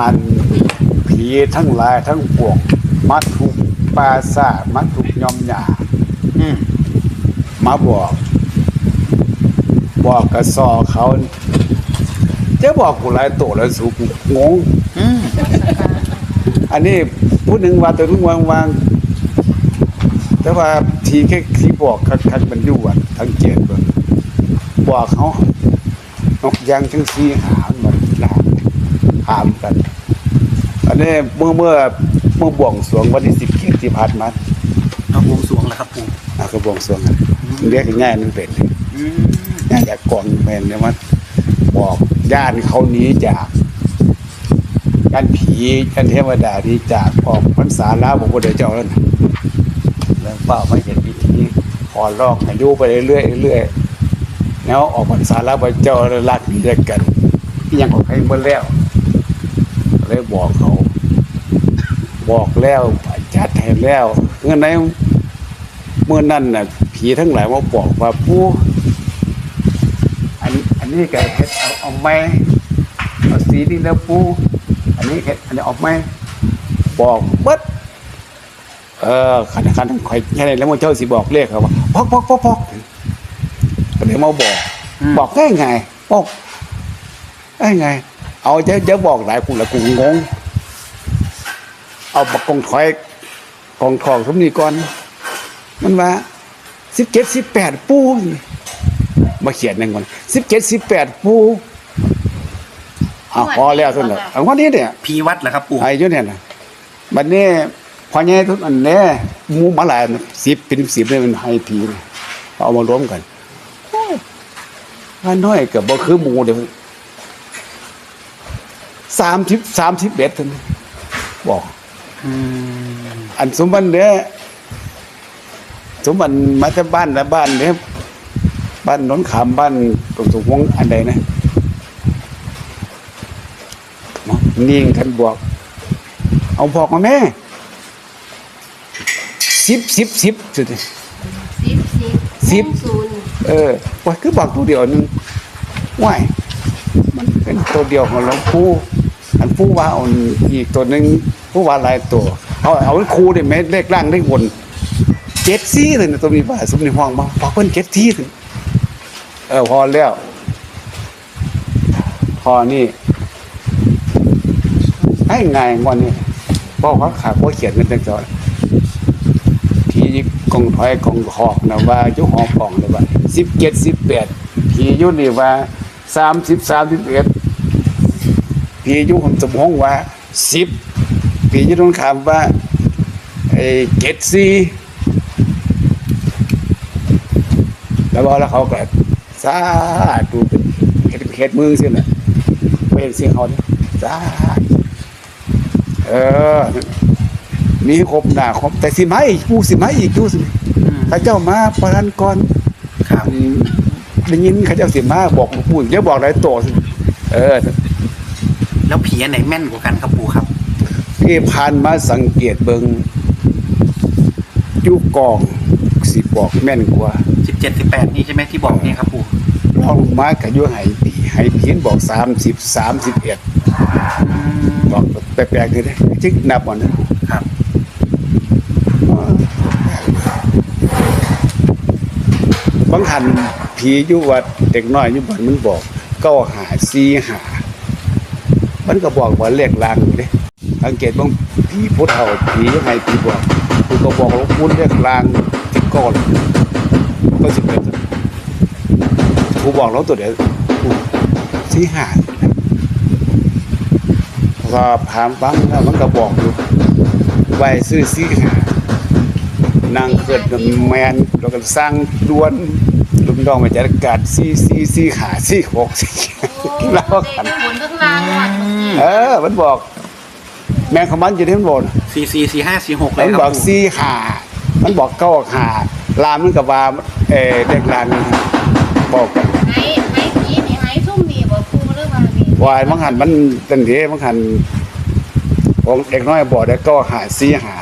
หันผีทั้งหลายทั้งปวงมาถูกปราสาทมาถูกยอมหยาอืมมาบอก บอกกระซอเขาจะบอกกูหลายโตแล้วสุกงงอืมอันนี้พูดหนึ่งว่าตัวนึงวางวางแต่ว่าทีแค่ที่บอกคักคักมันอยู่อะทั้งเจ็ดคนบอกเขานกยางทั้งสีหางมันลา หามกัน อันนี้เมื่อเมื่อเมื่อบวงสรวงวันที่สิบเกียรที่ผ่านมาเอาบวงสรวงแล้วครับปู่อะก็บวงสรวงกันเรียกง่ายๆนั่นเป็นอืมง่ายจากกองแมนเนี่ยมันบอกญาติเขาหนีจากกันผีกันเทวดาที่จากออกพรรษาแล้วผมก็เดี๋ยวเจ้าแล้วนะแล้วเป้าไม่เห็นพิธีขอร้องให้ดูไปเรื่อยๆเรื่อยๆแล้วออกพรรษาแล้วพระเจ้ารักหนีด้วยกันที่ยังของใครเมื่อแล้ว เลยบอกเขา บอกแล้วจัดให้แล้วเงื่อนไหนเมื่อนั้นน่ะ ผีทั้งหลายมาบอกว่าผู้อันอันนี้แกเฮ็ดเอาเอาไหมเอาสีนี้แล้วปูอันนี้เฮ็ดอันนี้เอาไหมบอกเบิดเออขันขันข่อยแค่ไหนแล้วมันเจ้าสิบอกเลขเขาว่าพอกพอกพอกพอกก็เลยมาบอก บอกได้ไงบอกได้ไง เอาจะจะบอกหลายกูละกูงง เอาปากกงถอยกองทองสมนีก่อน มันว่าสิบเจ็ดสิบแปดปูนี่มาเขียนหนึ่งก่อนสิบเจ็ดสิบแปดปูอะพอแล้วทุนเลยอันวันนี้เนี่ยพีวัดเหรอครับปู่ไอ้เจ้าเนี่ยนะบัดนี้พอแง่ทุกอันเนี้ยหมูมาหลายสิบเป็นสิบเลยมันให้ผีเลยเอามารวมกันโอ้ยว่าน้อยกับบ่คือหมูเดี๋ยว สามสิบสามสิบเอ็ดท่านบอกอืมอันสมบัติเนี่ยสมบัติมาจากบ้านและบ้านเนี่ยบ้านหนนขามบ้านตรงสุวงศ์อันใดนะเนาะนิ่งท่านบอก เอาบอกมาแม่สิบสิบสิบสุดเลยสิบสิบสิบศูนย์เออว่าคือบอกตัวเดียวหนึงว่ายมันเป็นตัวเดียวของหลวงปู่อัน ผู้ว่าเอาอีกตัวหนึ่งผู้ว่าหลายตัว เอาเอาครูได้ไหมเลขล่างเลขบนเจ็ดซี่เลยนะตัวนี้ว่าสมนิห้องมาบอเพิ่นเจ็ดซี่ถึงเออพอแล้วพอนี่ให้ไงายวันนี้บอกว่าขาเขาเขียนกันตั้งแต่ทีกองถอยกองหอกนะว่ายุหอกองเลยว่าสิบเจ็ดสิบแปดทีอยุนี่ว่าสามสิบสามสิบเอ็ด พีอยุผมสมห้องว่าสิบพีอยุต้องคำว่าไอ้เจ็ดสี่แล้วบอกแล้วเขาก็สาดูเป็นเฮ็ดเฮ็ดมือสิน่ะเป็นเสียงเขาเนี่ยสาธุเออมีครบหน้าครบแต่สิมาอีกปูสิมาอีกดูสิอืมพระเจ้ามาประทานก่อนครับอืมได้ยินเขาเจ้าสิมาบอกหลวงปู่เดี๋ยวบอกหลายโตสิเออ แล้วผีอันไหนแม่นกว่ากันครับปู่ครับ ที่ผ่านมาสังเกตเบิงยุกองสิบอกแม่นกว่าสิบเจ็ดสิบแปดนี่ใช่ไหมที่บอกนี่ครับปู่ลองมากับยุไหปีไหปีเห็นบอกสามสิบสามสิบเอ็ดอืมบอกแปลกๆเลยนะจึงนับวันนั้นครับบางหันผีอยุวัดเด็กน้อยอยุบันมันบอกเก้าหาซีหา มันก็บอกว่าเลขลางเด้สังเกตบางผีพุทธเฒ่าผียังไงผีบอกคุณก็บอกว่าคุณเลขลางที่ก้อนก็สิบเอ็ดกูบอกแล้วตัวเดียวซีหาก็ถามฟังแล้วมันก็บอกอยู่ไว้ซื้อซีหานางเกิดแมนแล้วก็สร้างดวนลุงดองมาจัดการซีซีซีหาซีหกซี แล้แล้ววกักันนบนเบื้องล่างวัดเมื่อกี้เออ มันบอก แมงขมันอยู่ที่มันบอกสี่สี่สี่ห้าสี่หกเลมัยนครับบอกปู่ซีหามันบอกเก้าหาลามมันกับว่าเออเด็กลานนี่บอกกันไอ้ไอ้ผีนี่ไอ้ซุ่มนี่บ่ครูหรือว่านี่วายมังหันมันตันเทมังหันของเด็กน้อยบอกได้เก้าหาซีหา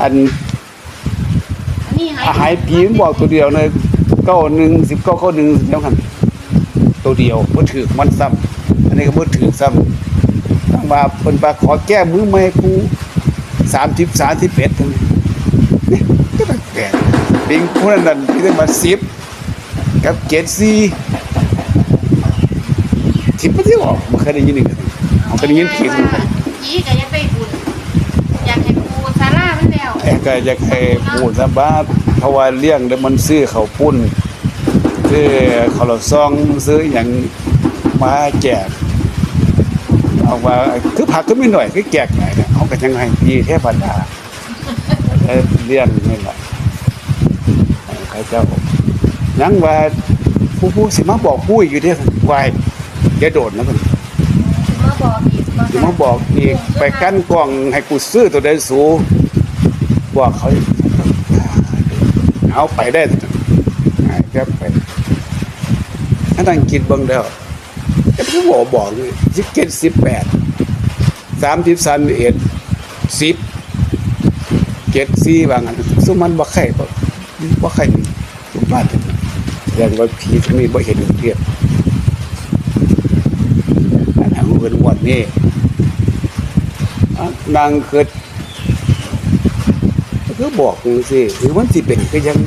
อัน อันนี้ไอ้อาหายผีมันบอกตัวเดียวเลยเก้าหนึ่งสิบเก้าเก้าหนึ่งเดียวกัน ตัวเดียวมันถือมันซ้ำอันนี้ก็มันถือซ้ำทั้งว่าเพิ่นว่าขอแก้มือใหม่กูสามสิบสามสิบเอ็ดนี่ก็แปลกๆปิงคนนั้นที่ได้มาสิบกับเจ็ดสี่ทิพย์ไม่ได้บอกมันเคยได้ยินหนึ่งมันเคยได้ยินผิดว่าผีก็ยังไปบุญอยากให้ปูซาร่ามันแล้วแต่ก็อยากให้พูดสบายเพราะว่าเลี้ยงแล้วมันซื้อเขาวปุ้น ซื้อขาวหลอดซองซื้ออย่างมาแจกเอาว่าคือผักก็ไม่หน่อยคือแจกหน่อยเขาก็ยังให้พี่เทพดาเลี้ยงนี่แหละใครเจ้ายังว่าผู้ผู้สิมาบอกผู้อยู่เที่วายจะโดดนะมันมาบอกอีกว่าสิมาบอกอีกไปกั้นกล่องให้กูซื้อตัวใดสูบอกเขาเอาไปได้หายแค่ไป ถ้านั่งกินเบิ่งแล้วจะพี่บอกบอกเลยสิบเจ็ดสิบแปดสามสิบสามเอ็ดสิบเจ็ดสี่บางอันสมมันบ่ไข่บ่บ่ไข่ทุกบ้านอย่างว่าผีตรงนี้บ่เห็นเทียบอันนั้นเพิ่นวดนี้นางเกิดก็บอกมึงสิหรือมันสิเป็นก็ยัง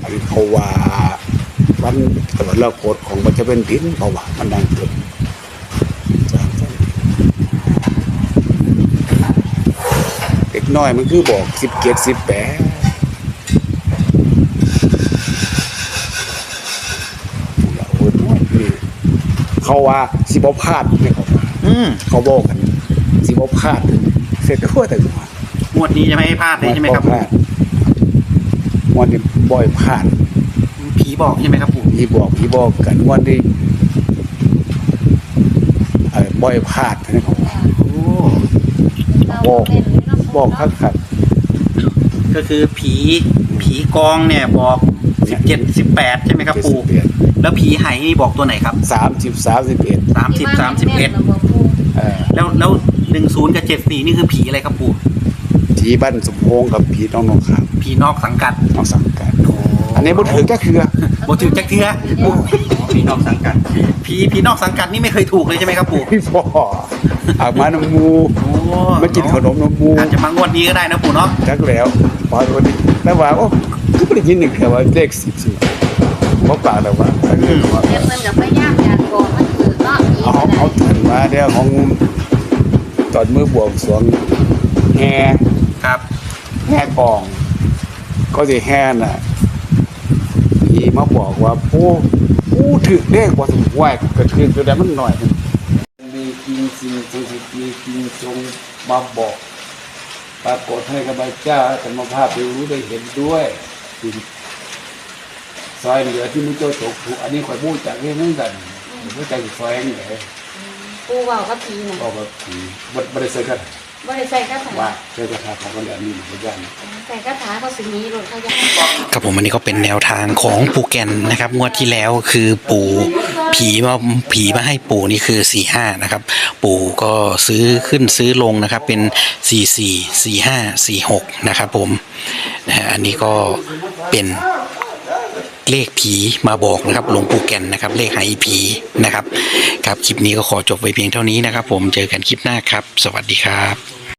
ไอ้เขาว่า วันตะวันละโคตของมันจะเป็นดินเขาว่ามันนางเกิดเด็กน้อยมันคือบอกสิบเกียรสิบแปดเขาว่าสิบพลาดเนี่ยเขาว่าอืมเขาบอกกันสิบ่พลาดเสร็จทั่วแต่หัวงวดนี้จะไม่ให้พลาดเลยใช่ไหมครับพลาดวันนี้บ่อยพลาด ผีบอกใช่ไหมครับปู่พี่บอกพี่บอกกันวันนี้เออบ่อยพลาดนะเขาว่าโอ้เราบอกเล่นนี่เนาะบอกคักคักก็คือผีผีกองเนี่ยบอกสิบเจ็ดสิบแปดใช่ไหมครับปู่เอ็ดแล้วผีไหนี่บอกตัวไหนครับสามสิบสามสิบเอ็ดสามสิบสามสิบเอ็ดที่บ้านแม่นบ่ปูเอ่อแล้วแล้วหนึ่งศูนย์กับเจ็ดสี่นี่คือผีอะไรครับปู่ทีบ้านสมพงษ์กับพี่น้องน้องขามผีนอกสังกัดน้องสังกัด อันนี้บ่ถึงก็คือโบถือจักเทือผีนอกสังกัดผีผีนอกสังกัดนี่ไม่เคยถูกเลยใช่ไหมครับปู่พี่พ่ออากมาน้ำมูโอ้มากินขนมน้ำมูอาจจะมางวดนี้ก็ได้นะปู่เนาะจักแล้วพอวันนี้แล้วว่าโอ้ก็ไม่ได้ยินหนึ่งแค่ว่าเลขสิบสิเพราะปากแล้วว่าถ้าเกิดว่าแต่เพิ่นก็พยายามอยากบอกมันคือเนาะผีเอาก็ได้เอาถึงมาเดี๋ยวของตอนมือบวงสรวงแห่ครับแห่กอง ก็จะแห่น่ะ พี่มาบอกว่าผู้ผู้ถือเลขว่าสมควรก็คือตัวใดมันหน่อยมีจริงจริงจริงมีจริงจงมาบอกปรากฏให้กับเจ้าธรรมภาพได้รู้ได้เห็นด้วยจริงซอยเหลือที่มุจโจตกถูกอันนี้คอยพูดจากเรื่องนั้นกันพูดจากซอยนี่เลยปูเว้ากับผีนะบอกว่าผีบัดบัดใส่กัน บ่ได้ใส่คาถาว่าใส่กระทาของกันแบบนี้เหมือนกันใส่คาถาเขาสิหนี้รถเขาจะครับผมอันนี้ก็เป็นแนวทางของปู่แก่นนะครับ งวดที่แล้วคือปู่ผีมาผีมาให้ปู่นี่คือสี่ห้านะครับ ปู่ก็ซื้อขึ้นซื้อลงนะครับ เป็นสี่สี่สี่ห้าสี่หกนะครับ ผมนะฮะอันนี้ก็เป็น เลขผีมาบอกนะครับหลวงปู่แก่นนะครับเลขไหผีนะครับครับคลิปนี้ก็ขอจบไว้เพียงเท่านี้นะครับ ผมเจอกันคลิปหน้าครับ สวัสดีครับ